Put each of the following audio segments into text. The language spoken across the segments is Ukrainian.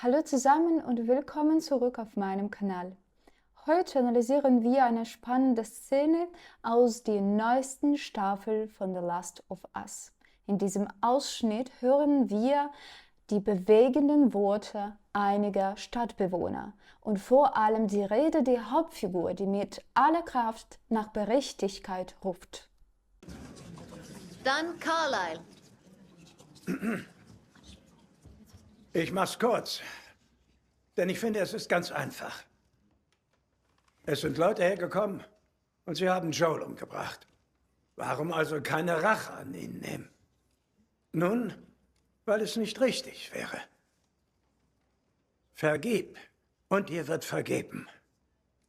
Hallo zusammen und willkommen zurück auf meinem Kanal. Heute analysieren wir eine spannende Szene aus der neuesten Staffel von The Last of Us. In diesem Ausschnitt hören wir die bewegenden Worte einiger Stadtbewohner und vor allem die Rede der Hauptfigur, die mit aller Kraft nach Berechtigkeit ruft. Dann Carlyle. Ich mach's kurz. Denn ich finde, es ist ganz einfach. Es sind Leute hergekommen und sie haben Joel umgebracht. Warum also keine Rache an ihnen nehmen? Nun, weil es nicht richtig wäre. Vergib und dir wird vergeben.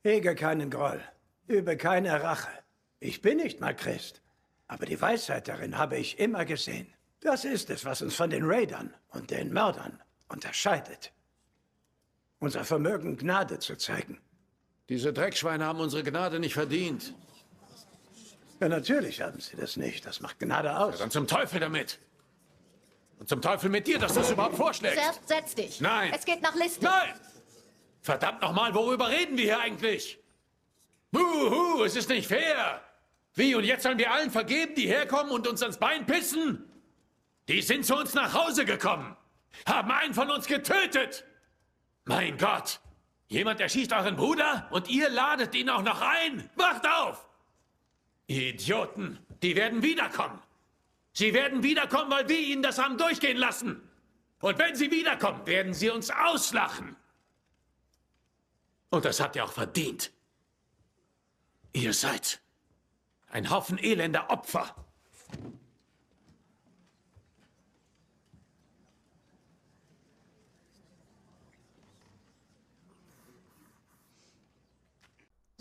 Hege keinen Groll, übe keine Rache. Ich bin nicht mal Christ, aber die Weisheit darin habe ich immer gesehen. Das ist es, was uns von den Raidern und den Mördern unterscheidet. Unser Vermögen, Gnade zu zeigen. Diese Dreckschweine haben unsere Gnade nicht verdient. Ja, natürlich haben sie das nicht. Das macht Gnade aus. Dann zum Teufel damit. Und zum Teufel mit dir, dass du das überhaupt vorschlägst. Zuerst setz dich. Nein. Es geht nach Liste. Nein! Verdammt nochmal, worüber reden wir hier eigentlich? Buhu, es ist nicht fair. Wie, und jetzt sollen wir allen vergeben, die herkommen und uns ans Bein pissen? Die sind zu uns nach Hause gekommen, haben einen von uns getötet. Mein Gott, jemand erschießt euren Bruder und ihr ladet ihn auch noch ein. Wacht auf! Idioten, die werden wiederkommen. Sie werden wiederkommen, weil wir ihnen das haben durchgehen lassen. Und wenn sie wiederkommen, werden sie uns auslachen. Und das habt ihr auch verdient. Ihr seid ein Haufen elender Opfer.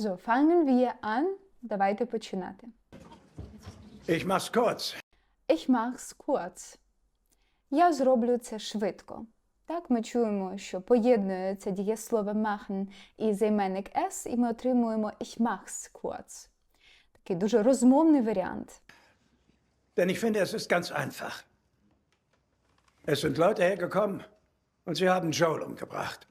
So, fangen wir an. Давайте починати. Ich mach's kurz. Ich mach's kurz. Я зроблю це швидко. Так, ми чуємо, що поєднується дієслово machen і займенник s, і ми отримуємо ich mach's kurz. Такий дуже розмовний варіант. Denn ich finde, es ist ganz einfach. Es sind Leute hergekommen und sie haben Joel umgebracht.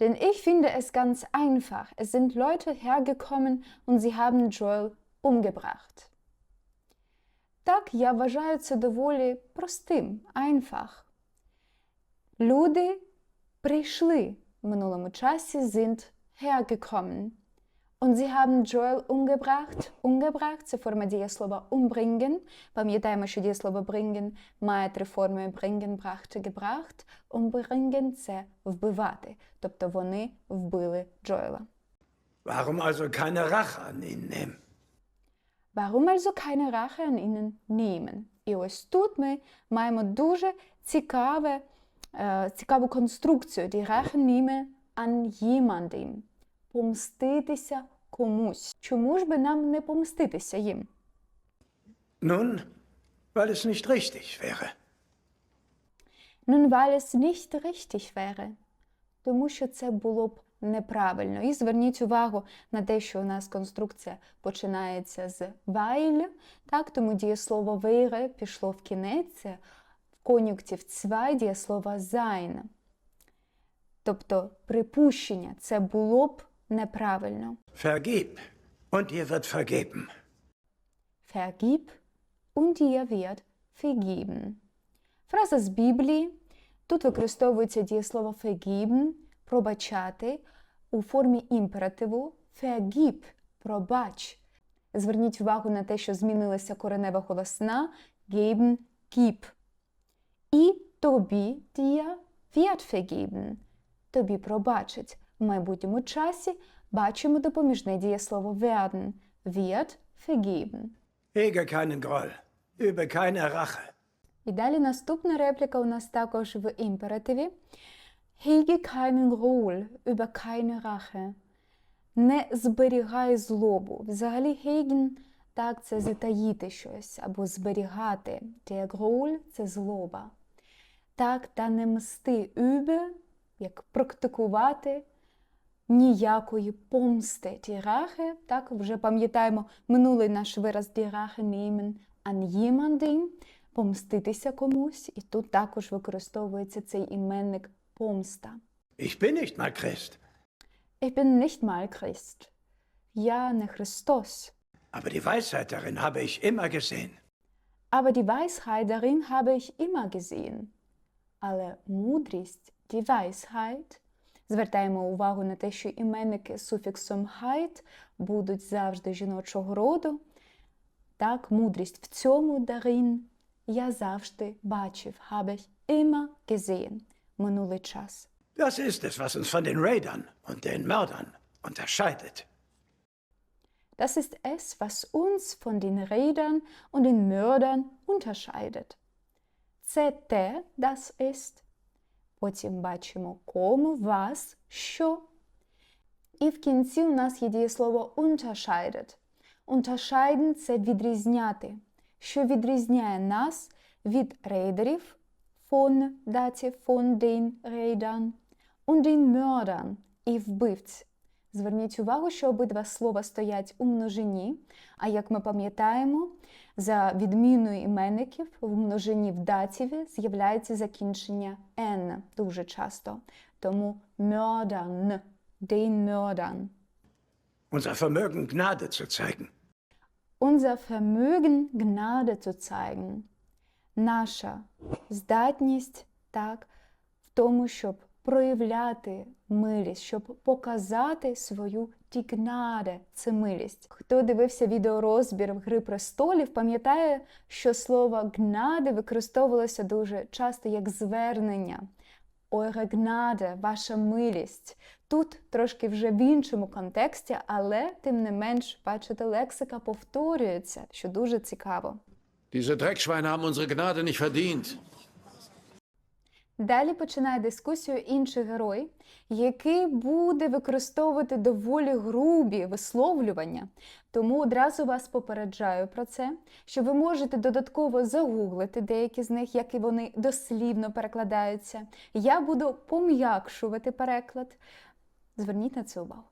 Denn ich finde es ganz einfach. Es sind Leute hergekommen und sie haben Joel umgebracht. Так, я вважаю це доволі простим, einfach. Люди прийшли в минулому часі sind hergekommen. Und sie haben Joel umgebracht. Umgebracht – це форма дієслова umbringen. Пам'ятаємо, що дієслово bringen має три форми bringen, brachte, gebracht. Umbringen – це вбивати. Тобто вони вбили Джоела. Warum also keine Rache an ihnen nehmen? Warum also keine Rache an ihnen nehmen? І ось тут ми маємо дуже цікаве, е, цікаву конструкцію. Die Rache nehmen an jemandem. Помститися комусь. Чому ж би нам не помститися їм? Nun, weil es nicht richtig wäre. Nun, weil es nicht richtig wäre. Тому що це було б неправильно. І зверніть увагу на те, що у нас конструкція починається з weil, так, тому дієслово wäre пішло в кінець, в конюктив zwei дієслово sein. Тобто припущення це було б неправильно. Vergib und dir wird vergeben. Vergib und dir wird vergeben. Фраза з Біблії. Тут використовується дієслово vergeben – пробачати у формі імперативу vergib – пробач. Зверніть увагу на те, що змінилася коренева голосна geben – gib. І тобі dir wird vergeben. Тобі пробачить. В майбутньому часі бачимо допоміжне дієслово werden – wird vergeben. Hege keinen Groll, übe keine Rache. І далі наступна репліка у нас також в імперативі. Hege keinen Groll über keine Rache. Не зберігай злобу. Взагалі гейген, так, це затаїти щось або зберігати. Der Groll – це злоба. Так, та не мсти übe, як практикувати ніякої помсти. Die так, вже пам'ятаємо минулий наш вираз die Rache nehmen помститися комусь. І тут також використовується цей іменник помста. Ich bin nicht mal Christ, Ich bin nicht mal Christ. Я не Христос. aber die Weisheit darin habe ich immer gesehen. Aber die Weisheit darin habe ich immer gesehen. Але мудрість, die Weisheit, звертаємо увагу на те, що іменники з суфіксом «heit» будуть завжди жіночого роду. Так, мудрість в цьому darin я завжди бачив, habe ich immer gesehen. Минулий час. Das ist es, was uns von den Raidern und den Mördern unterscheidet. Das ist es, was uns von den Rädern und den Mördern unterscheidet. Це те, das ist. Потім бачимо кому, was, що. І в кінці у нас є дієслово unterscheidet. Unterscheiden – це відрізняти. Що відрізняє нас від рейдерів, von датів, von den Rädern, und den Mördern і вбивць. Зверніть увагу, що обидва слова стоять у множині, а як ми пам'ятаємо, за відміною іменників в множині в датіві з'являється закінчення «n» дуже часто. Тому «mördern», «den Mördern». Unser Vermögen, Gnade zu zeigen. Unser Vermögen Gnade zu zeigen. Наша здатність так, в тому, щоб проявляти милість, щоб показати свою die Gnade – це милість. Хто дивився відеорозбір Гри престолів, пам'ятає, що слово «гнаде» використовувалося дуже часто як звернення. Eure Gnade, ваша милість. Тут трошки вже в іншому контексті, але тим не менш, бачите, лексика повторюється, що дуже цікаво. Diese Dreckschweine haben unsere Gnade nicht verdient. Далі починає дискусію інший герой, який буде використовувати доволі грубі висловлювання. Тому одразу вас попереджаю про це, що ви можете додатково загуглити деякі з них, як і вони дослівно перекладаються. Я буду пом'якшувати переклад. Зверніть на це увагу.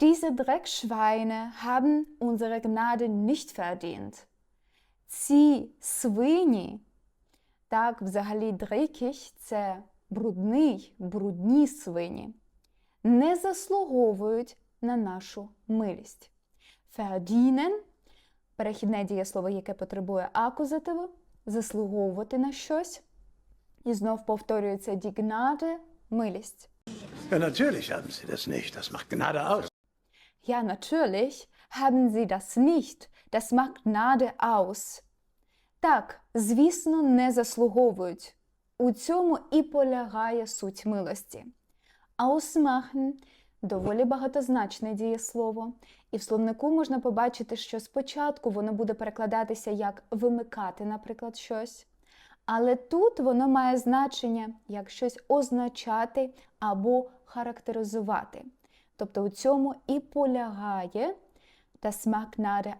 Diese Dreckschweine haben unsere Gnade nicht verdient. Ці свині так, взагалі, дрейкіш це брудний, брудні свині, не заслуговують на нашу милість. Verdienen – перехідне дієслово, яке потребує акузативу, заслуговувати на щось. І знов повторюється Gnade – милість. Ja, natürlich haben sie das nicht. Das macht Gnade aus. Ja, natürlich haben sie das nicht. Das macht Gnade aus. Так, звісно, не заслуговують. У цьому і полягає суть милості. Ausmachen – доволі багатозначне дієслово. І в словнику можна побачити, що спочатку воно буде перекладатися як вимикати, наприклад, щось. Але тут воно має значення як щось означати або характеризувати. Тобто у цьому і полягає das Gnade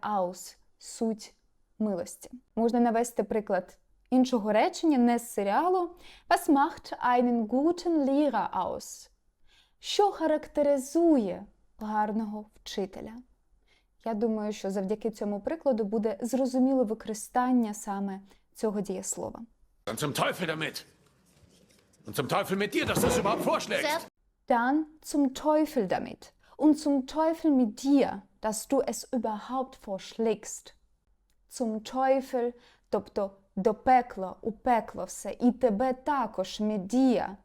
– суть милості. Можна навести приклад іншого речення, не з серіалу. Was macht einen guten Lehrer aus? Що характеризує гарного вчителя? Я думаю, що завдяки цьому прикладу буде зрозуміло використання саме цього дієслова. Dann zum Teufel damit. Und zum Teufel mit dir, dass du das überhaupt vorschlägst. Dann zum Teufel damit und zum Teufel mit dir, dass du es überhaupt vorschlägst. Zum Teufel, тобто до пекла, у пекло все, і тебе також, медія.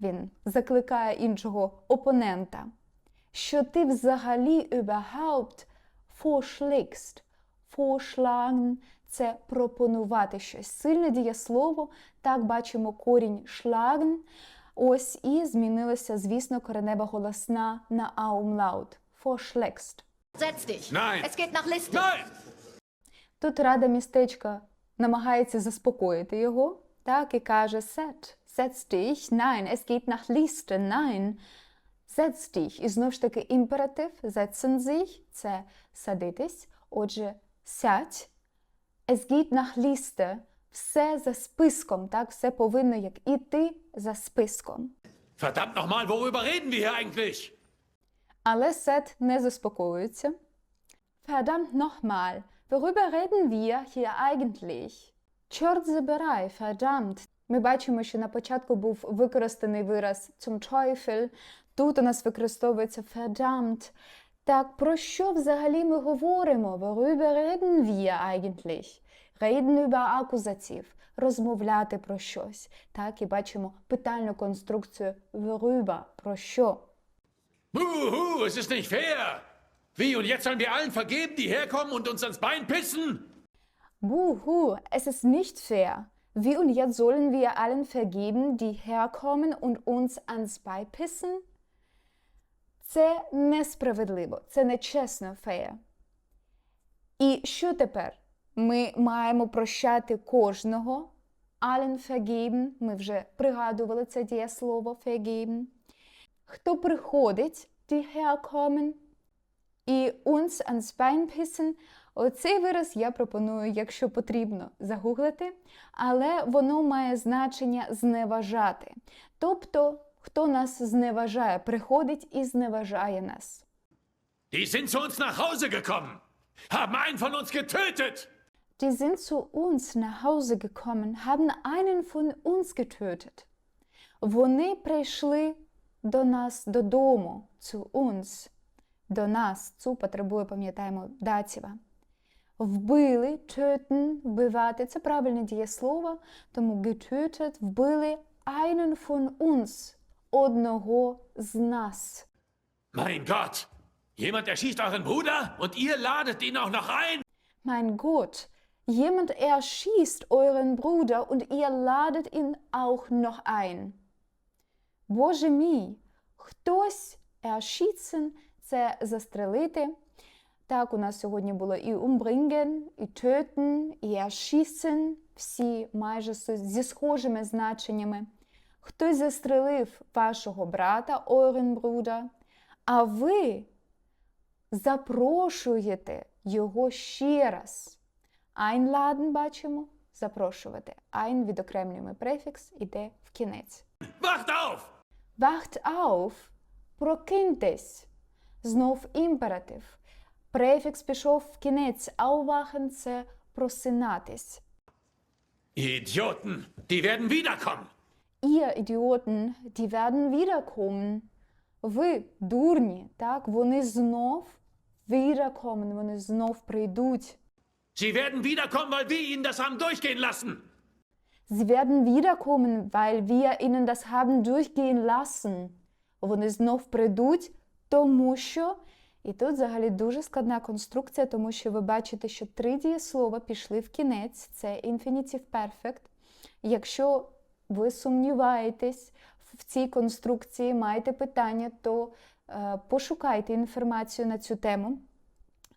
Він закликає іншого опонента, що ти взагалі überhaupt vorschlägst. Vorschlagen – це пропонувати щось. Сильне дієслово, так бачимо корінь schlagen. Ось і змінилася, звісно, коренева голосна на Aumlaut. Vorschlägst. Setz dich. Nein. Es geht nach Liste. Nein! Тут рада містечка намагається заспокоїти його, так, і каже «Set, setz dich, nein, es geht nach Liste, nein, setz dich». І знову ж таки імператив setzen sich – це садитись, отже, сядь, es geht nach Liste – все за списком, так, все повинно як іти за списком. Verdammt nochmal, worüber reden wir hier eigentlich? Але Сет не заспокоюється. Verdammt nochmal, worüber reden wir hier eigentlich? Чорт забирай, verdammt. Ми бачимо, що на початку був використаний вираз zum Teufel, тут у нас використовується verdammt. Так, про що взагалі ми говоримо? Worüber reden wir eigentlich? Reden über акузатив, розмовляти про щось. Так, і бачимо питальну конструкцію worüber, про що. Buhu, es ist nicht fair! Wie, und jetzt sollen wir allen vergeben, die herkommen und uns ans Bein pissen? Buhu, es ist nicht fair. Wie und jetzt sollen wir allen vergeben, die herkommen und uns ans Bein pissen? Це несправедливо, це нечесно, фея. І що тепер? Ми маємо прощати кожного. Allen vergeben, ми вже пригадували це дієслово vergeben. Хто приходить, die herkommen, і uns ans Bein pissen. Оцей вираз я пропоную, якщо потрібно, загуглити, але воно має значення зневажати. Тобто, хто нас зневажає, приходить і зневажає нас. Die sind zu uns nach Hause gekommen, haben einen von uns getötet. Die sind zu uns nach Hause gekommen, haben einen von uns getötet. Вони прийшли до нас додому, zu uns. До нас, цу потребує, пам'ятаємо, датіва. Вбили, töten, вбивати. Це правильне дієслово, тому getötet, вбили einen von uns, одного з нас. Mein Gott! Jemand erschießt euren Bruder und ihr ladet ihn auch noch ein? Mein Gott, jemand erschießt euren Bruder und ihr ladet ihn auch noch ein. Боже мій, хтось erschießen – це застрелити. Так, у нас сьогодні було і umbringen, і töten, і erschießen, всі майже зі схожими значеннями. Хтось застрелив вашого брата, euren Bruder, а ви запрошуєте його ще раз. Einladen бачимо запрошувати. Ein відокремлюємо префікс, іде в кінець. Wacht auf! Wacht auf, прокиньтесь. Знов імператив. Префікс пішов в кінець. Aufwachen – це просинатись. Idioten, die werden wiederkommen. Ihr Idioten, die werden wiederkommen. Ви дурні, так? Вони знов wiederkommen, вони знов прийдуть. Sie werden wiederkommen, weil wir ihnen das haben durchgehen lassen. Sie werden wiederkommen, weil wir ihnen das haben durchgehen lassen. Вони знов прийдуть, тому що. І тут взагалі дуже складна конструкція, тому що ви бачите, що три дієслова пішли в кінець, це infinitive perfect. Якщо ви сумніваєтесь в цій конструкції, маєте питання, то е, пошукайте інформацію на цю тему.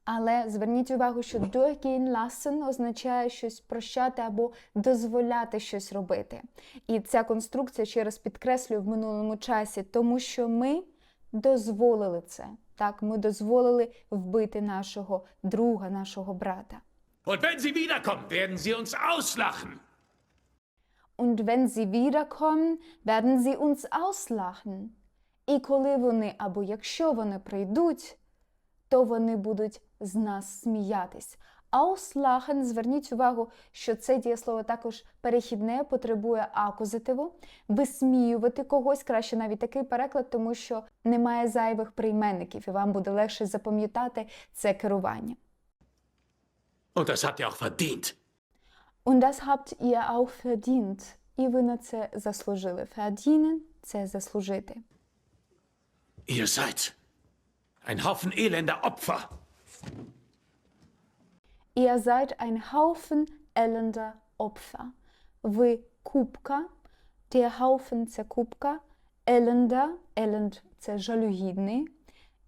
Але зверніть увагу, що durchgehen lassen означає щось прощати або дозволяти щось робити. І ця конструкція ще раз підкреслюю в минулому часі, тому що ми дозволили це. Так, ми дозволили вбити нашого друга, нашого брата. Und wenn sie wiederkommen, werden sie uns auslachen. Und wenn sie wiederkommen, werden sie uns auslachen. І коли вони або якщо вони прийдуть, то вони будуть з нас сміятись. Auslachen, зверніть увагу, що це дієслово також перехідне, потребує акузативу. Висміювати когось, краще навіть такий переклад, тому що немає зайвих прийменників, і вам буде легше запам'ятати це керування. Und das habt ihr auch verdient. Und das habt ihr auch verdient. І ви на це заслужили. Verdienen – це заслужити. Ihr seid ein Haufen elender Opfer. Ihr seid ein Haufen elender Opfer. Ви купка, der Haufen – це купка, elender, elend – це жалюгідний,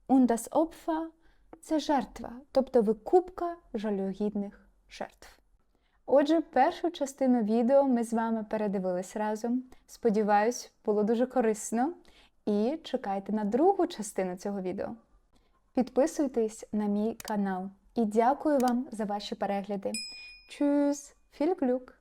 und das Opfer – це жертва, тобто ви купка жалюгідних жертв. Отже, першу частину відео ми з вами передивились разом. Сподіваюсь, було дуже корисно. І чекайте на другу частину цього відео. Підписуйтесь на мій канал. І дякую вам за ваші перегляди. Tschüss! Viel Glück!